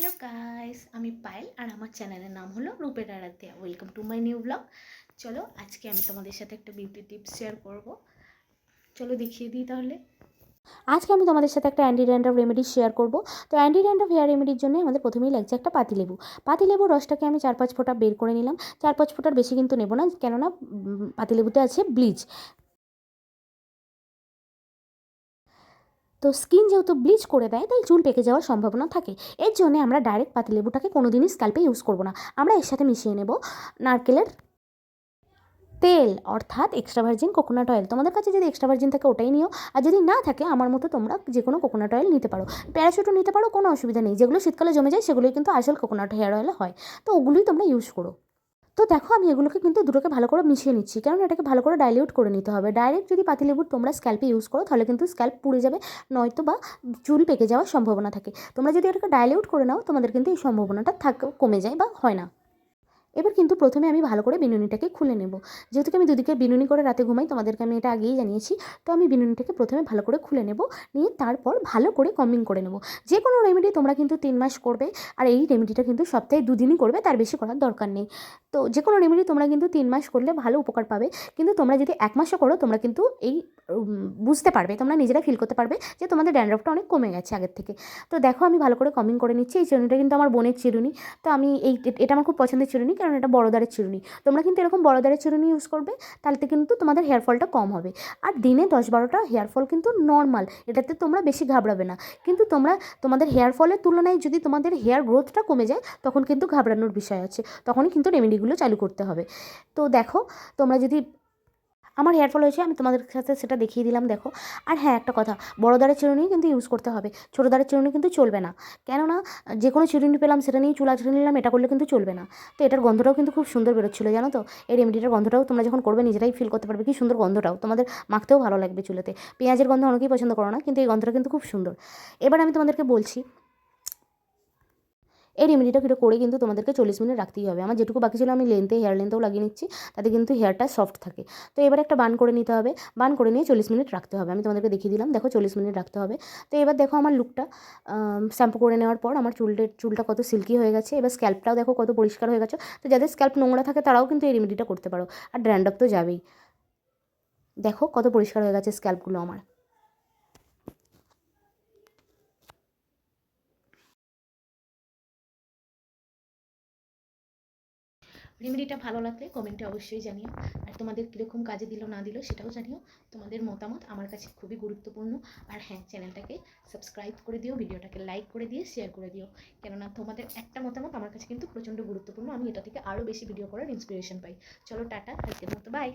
Hello guys আমি পায়েল আর আমার চ্যানেলের নাম হলো রূপের Aradhya. Welcome to my new blog চলো, আজকে আমি তোমাদের সাথে একটা বিউটি টিপস শেয়ার করব। চলো দেখিয়ে দিই তাহলে। আজকে আমি তোমাদের সাথে একটা অ্যান্টি ড্যান্ড্রফ রেমেডি শেয়ার করব। তো অ্যান্টি ড্যান্ড্রফ হেয়ার রেমেডির জন্য আমাদের প্রথমেই লাগছে একটা পাতিলেবু পাতিলেবুর রসটাকে আমি চার পাঁচ ফোঁটা বের করে নিলাম। চার পাঁচ ফোঁটার বেশি কিন্তু নেব না, কেননা পাতিলেবুতে আছে ব্লিচ তো স্কিন যেহেতু ব্লিচ করে দেয়, তাই চুল পেকে যাওয়ার সম্ভাবনা থাকে। এর জন্য আমরা ডাইরেক্ট পাতিলেবুটাকে কোনো দিনই স্ক্যাল্পে ইউজ করব না। আমরা এর সাথে মিশিয়ে নেব নারকেলের তেল, অর্থাৎ এক্সট্রা ভার্জিন কোকোনাট অয়েল তোমাদের কাছে যদি এক্সট্রা ভার্জিন থাকে ওটাই নিও, আর যদি না থাকে, আমার মতো তোমরা যে কোনো কোকোনাট অয়েল নিতে পারো। প্যারাশুটও নিতে পারো, কোনো অসুবিধা নেই। যেগুলো শীতকালে জমে যায়, সেগুলোই কিন্তু আসল কোকোনাট হেয়ার অয়েল হয়। তো ওগুলোই তোমরা ইউজ করো। তো দেখো আমি এগুলোকে কিন্তু দুটোকে ভালো করে মিশিয়ে নিচ্ছি। কারণ এটাকে ভালো করে ডাইলিউট করে নিতে হবে। ডাইরেক্ট যদি পাতিলেবুর তোমরা স্ক্যাল্পে ইউজ করো, তাহলে কিন্তু স্ক্যাল্প পুড়ে যাবে, নয়তো বা চুল পেকে যাওয়ার সম্ভাবনা থাকে। তোমরা যদি এটাকে ডাইলিউট করে নাও, তোমাদের কিন্তু এই সম্ভাবনাটা থাক, কমে যায় বা হয় না। এবার কিন্তু প্রথমে আমি ভালো করে বিনুনিটাকে খুলে নেব। যেহেতু আমি দুদিকে বিনুনি করে রাতে ঘুমাই, তোমাদেরকে আমি এটা আগেই জানিয়েছি। তো আমি বিনুনিটাকে প্রথমে ভালো করে খুলে নেব, নিয়ে তারপর ভালো করে কমিং করে নেব। যে কোনো রেমেডি তোমরা কিন্তু তিন মাস করবে, আর এই রেমেডিটা কিন্তু সপ্তাহে দুদিনই করবে, তার বেশি করার দরকার নেই। তো যে কোনো রেমেডি তোমরা কিন্তু তিন মাস করলে ভালো উপকার পাবে, কিন্তু তোমরা যদি এক মাসও করো, তোমরা কিন্তু এই বুঝতে পারবে, তোমরা নিজেরা ফিল করতে পারবে যে তোমাদের ড্যান্ড্রফটা অনেক কমে গেছে আগের থেকে। তো দেখো আমি ভালো করে কমিং করে নিচ্ছি, এই চিরুনিটা কিন্তু আমার বোনের চিরুনি। তো আমি এই, এটা আমার খুব পছন্দের চিরুনি, কারণ এটা বড় দাঁড়ের চিরুনি। তোমরা কিন্তু এরকম বড় দাঁড়ের চিরুনি ইউজ করবে, তাহলে কিন্তু তোমাদের হেয়ার ফলটা কম হবে। আর দিনে দশ বারোটা হেয়ার ফল কিন্তু নর্মাল এটাতে তোমরা বেশি ঘাবড়াবে না। কিন্তু তোমরা, তোমাদের হেয়ারফলের তুলনায় যদি তোমাদের হেয়ার গ্রোথটা কমে যায়, তখন কিন্তু ঘাবড়ানোর বিষয় আছে। তখনই কিন্তু রেমেডিগুলো চালু করতে হবে। তো দেখো, তোমরা যদি আমার হেয়ার ফল হয়েছে, আমি তোমাদের সাথে সেটা দেখিয়ে দিলাম, দেখো। আর হ্যাঁ একটা কথা, বড় দাঁড়ের চিরুনি কিন্তু ইউজ করতে হবে, ছোটো দাঁড়ের চিরুনি কিন্তু চলবে না। কেননা, যে কোনো চিরুনি পেলাম, সেটা নিয়ে চুল আঁচড়ে নিলাম, এটা করলে কিন্তু চলবে না। তো এটার গন্ধটাও কিন্তু খুব সুন্দর বেরোচ্ছিলো, জানো তো? এই রেমেডিটার গন্ধটাও তোমরা যখন করবে, নিজেরাই ফিল করতে পারবে, কি সুন্দর গন্ধটাও। তোমাদের মাখতেও ভালো লাগবে চুলেতে। পেঁয়াজের গন্ধ অনেকেই পছন্দ করো না, কিন্তু এই গন্ধটা কিন্তু খুব সুন্দর। এবার আমি তোমাদেরকে বলছি এই রেমেডিটা কিন্তু করে কিন্তু তোমাদেরকে চল্লিশ মিনিট রাখতেই হবে। আমার যেটুকু বাকি ছিল আমি লেন্থে হেয়ার লেন্থেও লাগিয়ে নিচ্ছি, তাতে কিন্তু হেয়ারটা সফট থাকে। তো এবার একটা বান করে নিতে হবে। বান করে নিয়ে চল্লিশ মিনিট রাখতে হবে। আমি তোমাদেরকে দেখিয়ে দিলাম। দেখো চল্লিশ মিনিট রাখতে হবে। তো এবার দেখো আমার লুকটা শ্যাম্পু করে নেওয়ার পর আমার চুলটা চুলটা কত সিল্কি হয়ে গেছে। এবার স্ক্যাল্পটাও দেখো কত পরিষ্কার হয়ে গেছে। তো যাদের স্ক্যাল্প নোংরা থাকে তারাও কিন্তু এই রেমেডিটা করতে পারো। আর ড্র্যান্ডপ তো যাবেই। দেখো কত পরিষ্কার হয়ে গেছে স্ক্যাল্পগুলো আমার। রেমেডিটা ভালো লাগলে কমেন্টে অবশ্যই জানিও। আর তোমাদের কীরকম কাজে দিল, না দিল, সেটাও জানিও। তোমাদের মতামত আমার কাছে খুবই গুরুত্বপূর্ণ। আর হ্যাঁ চ্যানেলটাকে সাবস্ক্রাইব করে দিও ভিডিওটাকে লাইক করে দিয়ে শেয়ার করে দিও। কেননা তোমাদের একটা মতামত আমার কাছে কিন্তু প্রচণ্ড গুরুত্বপূর্ণ। আমি এটা থেকে আরও বেশি ভিডিও করার ইন্সপিরেশন পাই। চলো, টাটা, আজকের মতো বাই